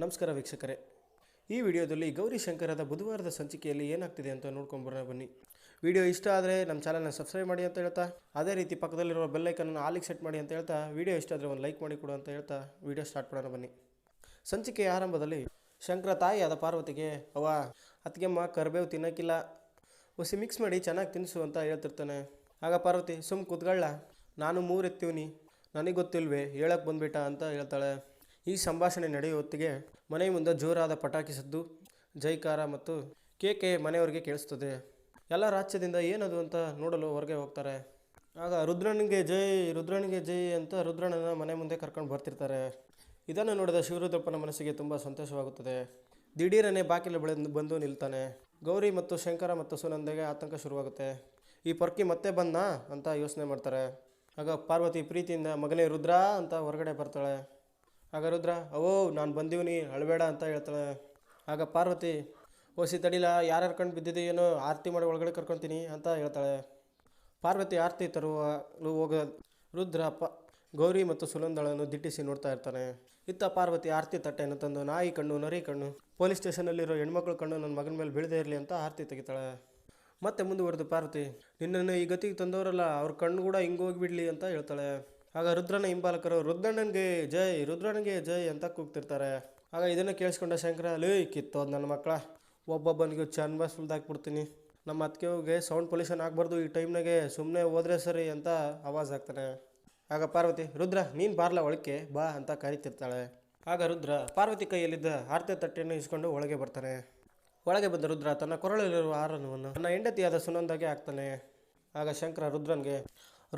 ನಮಸ್ಕಾರ ವೀಕ್ಷಕರೇ. ಈ ವಿಡಿಯೋದಲ್ಲಿ ಗೌರಿ ಶಂಕರದ ಬುಧವಾರದ ಸಂಚಿಕೆಯಲ್ಲಿ ಏನಾಗ್ತಿದೆ ಅಂತ ನೋಡ್ಕೊಂಬರೋಣ ಬನ್ನಿ. ವಿಡಿಯೋ ಇಷ್ಟ ಆದರೆ ನಮ್ಮ ಚಾನಲ್ನ ಸಬ್ಸ್ಕ್ರೈಬ್ ಮಾಡಿ ಅಂತ ಹೇಳ್ತಾ, ಅದೇ ರೀತಿ ಪಕ್ಕದಲ್ಲಿರುವ ಬೆಲ್ಲೈಕನ್ನು ಆಲಿಗೆ ಸೆಟ್ ಮಾಡಿ ಅಂತ ಹೇಳ್ತಾ, ವಿಡಿಯೋ ಇಷ್ಟ ಆದರೆ ಒಂದು ಲೈಕ್ ಮಾಡಿ ಕೊಡು ಅಂತ ಹೇಳ್ತಾ ವಿಡಿಯೋ ಸ್ಟಾರ್ಟ್ ಮಾಡೋಣ ಬನ್ನಿ. ಸಂಚಿಕೆಯ ಆರಂಭದಲ್ಲಿ ಶಂಕರ ತಾಯಿಯಾದ ಪಾರ್ವತಿಗೆ ಅವ ಅತ್ತಿಗೆಮ್ಮ ಕರ್ಬೇವು ತಿನ್ನೋಕ್ಕಿಲ್ಲ, ಒಸಿ ಮಿಕ್ಸ್ ಮಾಡಿ ಚೆನ್ನಾಗಿ ತಿನ್ನಿಸು ಅಂತ ಹೇಳ್ತಿರ್ತಾನೆ. ಆಗ ಪಾರ್ವತಿ ಸುಮ್ಮ ಕೂತ್ಕೊಳ್ಳ ನಾನು ಮೂರು ಎತ್ತೀವ್ನಿ ನನಗೆ ಗೊತ್ತಿಲ್ವೇ ಹೇಳಕ್ಕೆ ಬಂದ್ಬಿಟ್ಟ ಅಂತ ಹೇಳ್ತಾಳೆ. ಈ ಸಂಭಾಷಣೆ ನಡೆಯುವ ಹೊತ್ತಿಗೆ ಮನೆ ಮುಂದೆ ಜೋರಾದ ಪಟಾಕಿ ಸದ್ದು, ಜೈಕಾರ ಮತ್ತು ಕೇಕೆ ಮನೆಯವರಿಗೆ ಕೇಳಿಸ್ತದೆ ಎಲ್ಲ ರಾಜ್ಯದಿಂದ ಏನದು ಅಂತ ನೋಡಲು ಹೊರಗೆ ಹೋಗ್ತಾರೆ. ಆಗ ರುದ್ರನಿಗೆ ಜೈ ರುದ್ರನಿಗೆ ಜೈ ಅಂತ ರುದ್ರನನ್ನ ಮನೆ ಮುಂದೆ ಕರ್ಕೊಂಡು ಬರ್ತಿರ್ತಾರೆ. ಇದನ್ನು ನೋಡಿದ ಶಿವರುದ್ರಪ್ಪನ ಮನಸ್ಸಿಗೆ ತುಂಬ ಸಂತೋಷವಾಗುತ್ತದೆ. ದಿಢೀರನೇ ಬಾಕಿಲು ಬೆಳೆದು ಬಂದು ನಿಲ್ತಾನೆ. ಗೌರಿ ಮತ್ತು ಶಂಕರ ಮತ್ತು ಸುನಂದಗೆ ಆತಂಕ ಶುರುವಾಗುತ್ತೆ. ಈ ಪೊರ್ಕಿ ಮತ್ತೆ ಬಂದ ಅಂತ ಯೋಚನೆ ಮಾಡ್ತಾರೆ. ಆಗ ಪಾರ್ವತಿ ಪ್ರೀತಿಯಿಂದ, ಮಗನೇ ರುದ್ರ ಅಂತ ಹೊರಗಡೆ ಬರ್ತಾಳೆ. ಆಗ ರುದ್ರ ಅವೋ, ನಾನು ಬಂದೀವ್ನಿ, ಅಳಬೇಡ ಅಂತ ಹೇಳ್ತಾಳೆ. ಆಗ ಪಾರ್ವತಿ ಓಸಿ ತಡಿಲ ಯಾರ್ಯಾರು ಕಣ್ಣು ಬಿದ್ದಿದೆ ಏನೋ ಆರತಿ ಮಾಡಿ ಒಳಗಡೆ ಕರ್ಕೊತೀನಿ ಅಂತ ಹೇಳ್ತಾಳೆ. ಪಾರ್ವತಿ ಆರತಿ ತರುವ ಹೋಗ ರುದ್ರ ಪ, ಗೌರಿ ಮತ್ತು ಸುಲಂದಳನ್ನು ದಿಟ್ಟಿಸಿ ನೋಡ್ತಾ ಇರ್ತಾನೆ. ಇತ್ತ ಪಾರ್ವತಿ ಆರತಿ ತಟ್ಟೆಯನ್ನು ತಂದು, ನಾಯಿ ಕಣ್ಣು, ನರಿ ಕಣ್ಣು, ಪೊಲೀಸ್ ಸ್ಟೇಷನಲ್ಲಿರೋ ಹೆಣ್ಮಕ್ಳು ಕಣ್ಣು ನನ್ನ ಮಗನ ಮೇಲೆ ಬೀಳದೇ ಇರಲಿ ಅಂತ ಆರತಿ ತೆಗಿತಾಳೆ. ಮತ್ತೆ ಮುಂದುವರೆದು ಪಾರ್ವತಿ, ನಿನ್ನನ್ನು ಈ ಗತಿಗೆ ತಂದವರಲ್ಲ, ಅವ್ರ ಕಣ್ಣು ಕೂಡ ಹಿಂಗೆ ಹೋಗಿಬಿಡ್ಲಿ ಅಂತ ಹೇಳ್ತಾಳೆ. ಆಗ ರುದ್ರನ ಹಿಂಬಾಲಕರು, ರುದ್ರಣ್ಣನಿಗೆ ಜೈ ರುದ್ರನಿಗೆ ಜೈ ಅಂತ ಕೂಗ್ತಿರ್ತಾರೆ. ಆಗ ಇದನ್ನು ಕೇಳಿಸ್ಕೊಂಡ ಶಂಕರ, ಲೇ, ಕಿತ್ತೋದು ನನ್ನ ಮಕ್ಕಳ ಒಬ್ಬೊಬ್ಬನಿಗೆ ಚನ್ಬ ಸುಲ್ದಾಕ್ಬಿಡ್ತೀನಿ ನಮ್ಮ ಅತ್ತಿಗೆಗೆ ಸೌಂಡ್ ಪೊಲ್ಯೂಷನ್ ಆಗಬಾರ್ದು ಈ ಟೈಮ್ನಾಗೆ ಸುಮ್ಮನೆ ಹೋದ್ರೆ ಸರಿ ಅಂತ ಆವಾಜ್ ಆಗ್ತಾನೆ ಆಗ ಪಾರ್ವತಿ, ರುದ್ರ, ನೀನು ಬಾರ್ಲ ಒಳಕ್ಕೆ ಬಾ ಅಂತ ಕರಿತಿರ್ತಾಳೆ. ಆಗ ರುದ್ರ ಪಾರ್ವತಿ ಕೈಯಲ್ಲಿದ್ದ ಆರತಿ ತಟ್ಟೆಯನ್ನು ಇಸ್ಕೊಂಡು ಒಳಗೆ ಬರ್ತಾನೆ. ಒಳಗೆ ಬಂದ ರುದ್ರ ತನ್ನ ಕೊರಳಲ್ಲಿರುವ ಆರನವನ್ನು ತನ್ನ ಹೆಂಡತಿಯಾದ ಸುನಂದಾಗೆ ಹಾಕ್ತಾನೆ. ಆಗ ಶಂಕರ ರುದ್ರನ್ಗೆ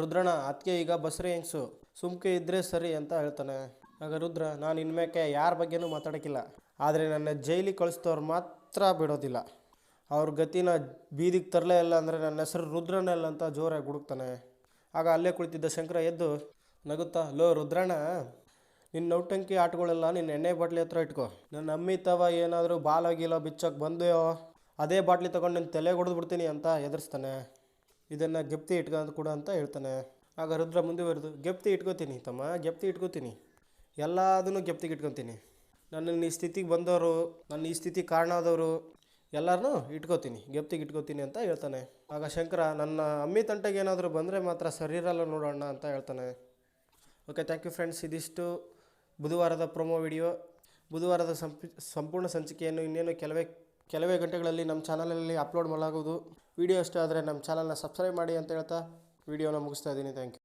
ರುದ್ರಣ ಅದಕ್ಕೆ ಈಗ ಬಸ್ರಿ ಹೆಂಗ್ಸು? ಸುಮ್ಕೆ ಇದ್ರೆ ಸರಿ ಅಂತ ಹೇಳ್ತಾನೆ. ಆಗ ರುದ್ರ, ನಾನು ಇನ್ಮೇಕೆ ಯಾರ ಬಗ್ಗೆನೂ ಮಾತಾಡೋಕ್ಕಿಲ್ಲ. ಆದರೆ ನನ್ನ ಜೈಲಿಗೆ ಕಳಿಸ್ತವ್ರು ಮಾತ್ರ ಬಿಡೋದಿಲ್ಲ. ಅವ್ರ ಗತಿನ ಬೀದಿಗೆ ತರಲೇ ಇಲ್ಲ ಅಂದರೆ ನನ್ನ ಹೆಸರು ರುದ್ರನಲ್ಲ ಅಂತ ಜೋರಾಗಿ ಹುಡುಕ್ತಾನೆ. ಆಗ ಅಲ್ಲೇ ಕುಳಿತಿದ್ದ ಶಂಕರ ಎದ್ದು, ನಗುತ್ತಾ, ಲೋ ರುದ್ರಣ್ಣ ನಿನ್ನ ನೌಟಂಕಿ ಆಟಗಳೆಲ್ಲ ನಿನ್ನ ಎಣ್ಣೆ ಬಾಟ್ಲಿ ಹತ್ರ ಇಟ್ಕೋ. ನನ್ನ ಅಮ್ಮಿ ತವ ಏನಾದರೂ ಬಾಲ ಗೀಲ ಬಿಚ್ಚೋಕೆ ಬಂದೆಯೋ? ಅದೇ ಬಾಟ್ಲಿ ತೊಗೊಂಡು ನಿನ್ನ ತಲೆ ಹೊಡೆದು ಬಿಡ್ತೀನಿ ಅಂತ ಎದುರಿಸ್ತಾನೆ. ಇದನ್ನು ಗೆಪ್ತಿ ಇಟ್ಕೊಂಡು ಕೂಡ ಅಂತ ಹೇಳ್ತಾನೆ. ಆಗ ರುದ್ರ ಮುಂದುವರೆದು, ಗೆಪ್ತಿ ಇಟ್ಕೋತೀನಿ ತಮ್ಮ, ಗೆಪ್ತಿ ಇಟ್ಕೋತೀನಿ. ಎಲ್ಲದನ್ನು ಗೆಪ್ತಿಗೆ ಇಟ್ಕೊತೀನಿ. ನನ್ನ ಈ ಸ್ಥಿತಿಗೆ ಬಂದವರು ನನ್ನ ಈ ಸ್ಥಿತಿ ಕಾರಣ ಆದವರು ಎಲ್ಲರನ್ನೂ ಇಟ್ಕೋತೀನಿ, ಗೆಪ್ತಿಗೆ ಇಟ್ಕೋತೀನಿ ಅಂತ ಹೇಳ್ತಾನೆ. ಆಗ ಶಂಕರ, ನನ್ನ ಅಮ್ಮಿ ತಂಟೆಗೆ ಏನಾದರೂ ಬಂದರೆ ಮಾತ್ರ ಸರಿ ಇರಲ್ಲ ನೋಡೋಣ ಅಂತ ಹೇಳ್ತಾನೆ. ಓಕೆ ಥ್ಯಾಂಕ್ ಯು ಫ್ರೆಂಡ್ಸ್ ಇದಿಷ್ಟು ಬುಧವಾರದ ಪ್ರೊಮೋ ವಿಡಿಯೋ ಬುಧವಾರದ ಸಂಪಿ, ಸಂಪೂರ್ಣ ಸಂಚಿಕೆಯನ್ನು ಇನ್ನೇನು ಕೆಲವೇ ಕೆಲವೇ ಗಂಟೆಗಳಲ್ಲಿ ನಮ್ಮ ಚಾನಲಲ್ಲಿ ಅಪ್ಲೋಡ್ ಮಾಡಲಾಗುವುದು. ವಿಡಿಯೋ ಇಷ್ಟ ಆದರೆ ನಮ್ಮ ಚಾನಲ್ನ ಸಬ್ಸ್ಕ್ರೈಬ್ ಮಾಡಿ ಅಂತ ಹೇಳ್ತಾ ವಿಡಿಯೋನ ಮುಗಿಸ್ತಾ ಇದ್ದೀನಿ. Thank you